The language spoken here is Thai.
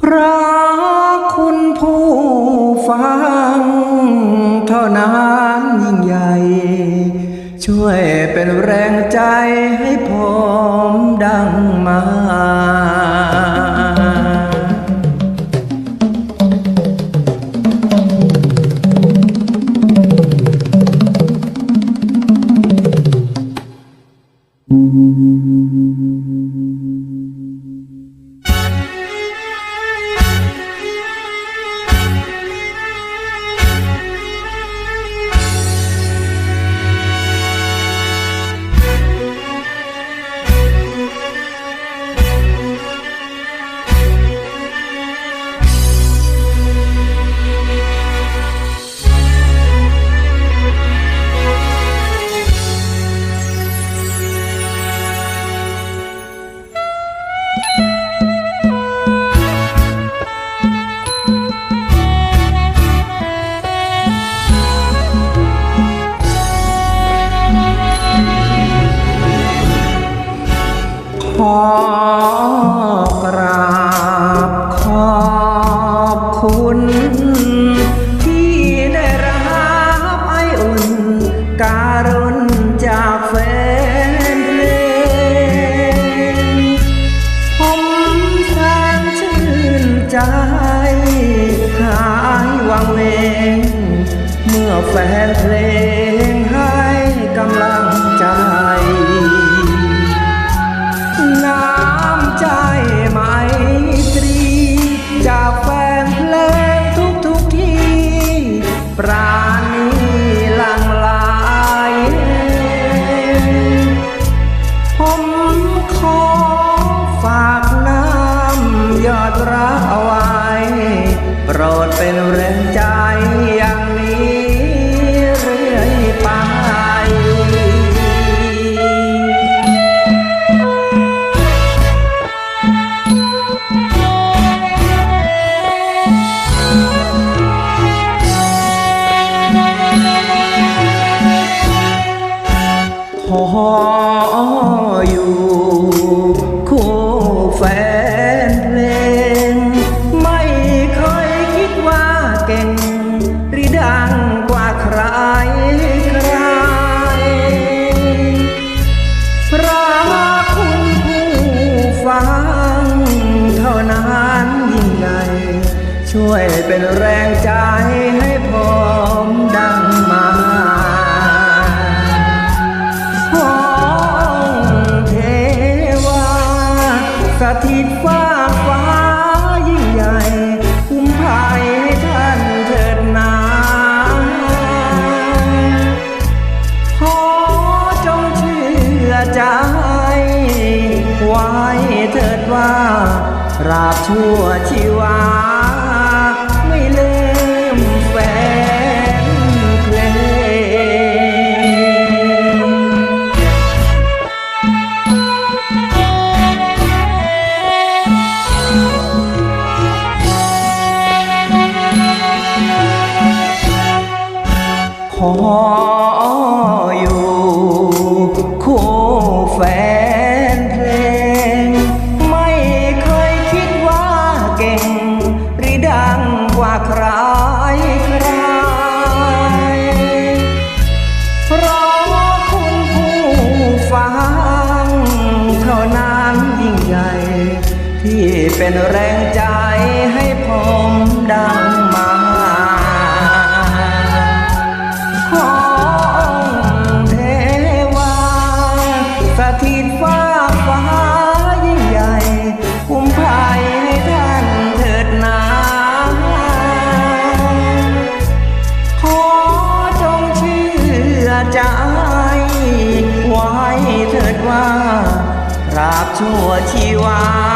พระคุณผู้ฟังเท่านั้นยิ่งใหญ่ ช่วยเป็นแรงใจให้ผมดังมาข เมื่อแฟนเพลงให้กำลังใจ น้ำใจไมตรี จากแฟนเพลงทุกทุกที่ ปราณีลังไหลผมขอฝากน้ำยอดรักเอาไว้ โปรดเป็นแรงใจย่าง ออยู่คู่แฟนเพลง ไม่เคยคิดว่าเก่ง หรือดังกว่าใครใครพระคุณผู้ฟัง เท่านั้นยิ่งใหญ่ช่วยเป็นแรงใจให้ ถิตฟ้าฟ้ายิ่งใหญ่คุ้มภัยให้ท่านเถิดนาขอจงเชื่อใจ ไว้เถิดว่าราบชั่วชีว ขออยู่คู่แฟนเพลง ไม่เคยคิดว่าเก่ง หรือดังกว่าใครใครเราคุณผู้ฟังเท่านั้นยิ่งใหญ่ ที่เป็นแรงใจให้ผมดั ใจ ไว้เถิดว่าราบชั่วชีวา